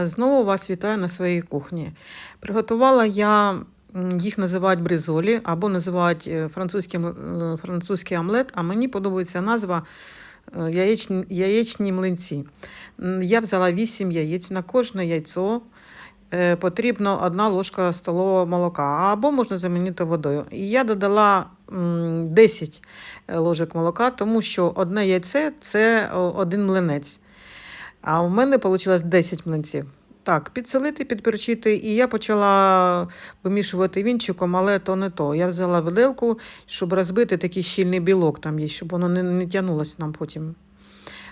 Е, Знову вас вітаю на своїй кухні. Приготувала я, їх називають бризолі або називають е, французьким, е, французький омлет, а мені подобається назва яєчні, яєчні млинці. Я взяла 8 яєць на кожне яйцо. Потрібно одна ложка столового молока, або можна замінити водою. І я додала 10 ложок молока, тому що одне яйце це один млинець. А в мене вийшло 10 млинців. Так, підселити, підперчити, і я почала вимішувати вінчиком, але то не то. Я взяла виделку, щоб розбити такий щільний білок там є, щоб воно не, не тягнулося нам потім.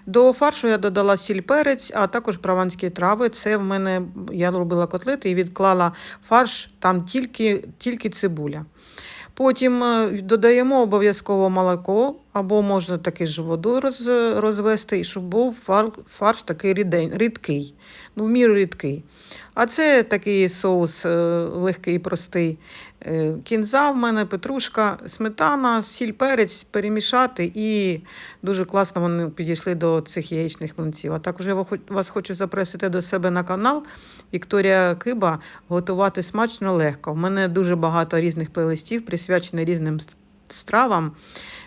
До фаршу я додала сіль перець, а також прованські трави. Це в мене я робила котлети і відклала фарш, там тільки, тільки цибуля. Потім е, додаємо обов'язково молоко, або можна таки ж водою роз, розвести, і щоб був фар, фарш такий рідень, рідкий, ну, в міру рідкий. А це такий соус е, легкий, простий. Е, Кінза в мене, петрушка, сметана, сіль, перець перемішати, і дуже класно вони підійшли до цих яєчних млинців. А також я вас хочу запросити до себе на канал Вікторія Киба готувати смачно легко. У мене дуже багато різних плейлистів, присвячених різним стравам.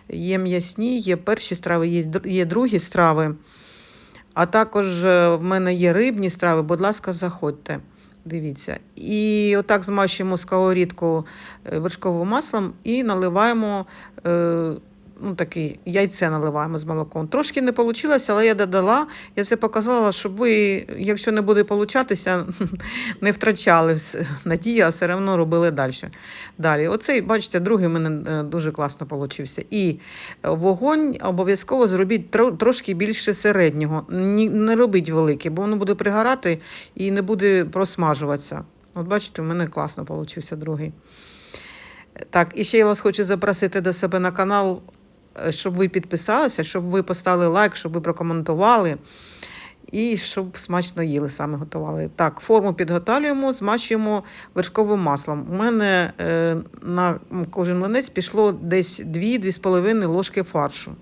Є м'ясні, є перші страви, є, є другі страви. А також е, в мене є рибні страви, будь ласка, заходьте. Дивіться. І отак змащуємо сковорідку е, вершковим маслом і наливаємо. Е, Ну, таке яйце наливаємо з молоком. Трошки не вийшло, але я додала. Я це показала, щоб ви, якщо не буде получатися, не втрачали надії, а все одно робили далі. Далі. Оцей, бачите, другий в мене е, дуже класно вийшов. І вогонь обов'язково зробіть тро- трошки більше середнього. Не робіть великий, бо воно буде пригорати і не буде просмажуватися. От бачите, в мене класно вийшов другий. Так, і ще я вас хочу запросити до себе на канал, щоб ви підписалися, щоб ви поставили лайк, щоб ви прокоментували. І щоб смачно їли, саме готували. Так, форму підготовлюємо, змащуємо вершковим маслом. У мене е, на кожен млинець пішло десь 2-2,5 ложки фаршу.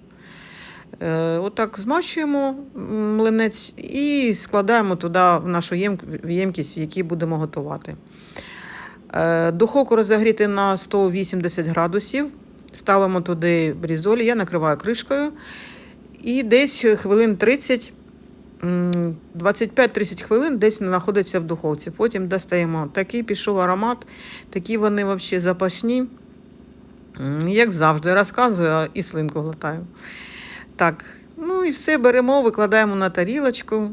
Е, отак змащуємо млинець і складаємо туди в нашу ємкість, в якій будемо готувати. Е, Духовку розігріти на 180 градусів. Ставимо туди брізолі, я накриваю кришкою. І десь хвилин 30, 25-30 хвилин десь знаходиться в духовці. Потім достаємо. Такий пішов аромат, такі вони взагалі запашні. Як завжди, розказую і слинку глотаю. Так, ну і все беремо, викладаємо на тарілочку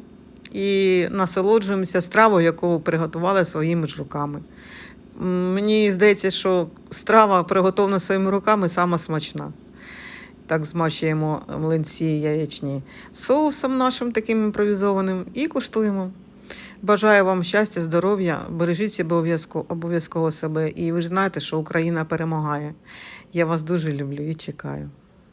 і насолоджуємося стравою, яку приготували своїми ж руками. Мені здається, що страва, приготовлена своїми руками, сама смачна. Так змащуємо млинці яєчні соусом нашим таким імпровізованим і куштуємо. Бажаю вам щастя, здоров'я, бережіть себе обов'язково себе. І ви ж знаєте, що Україна перемагає. Я вас дуже люблю і чекаю.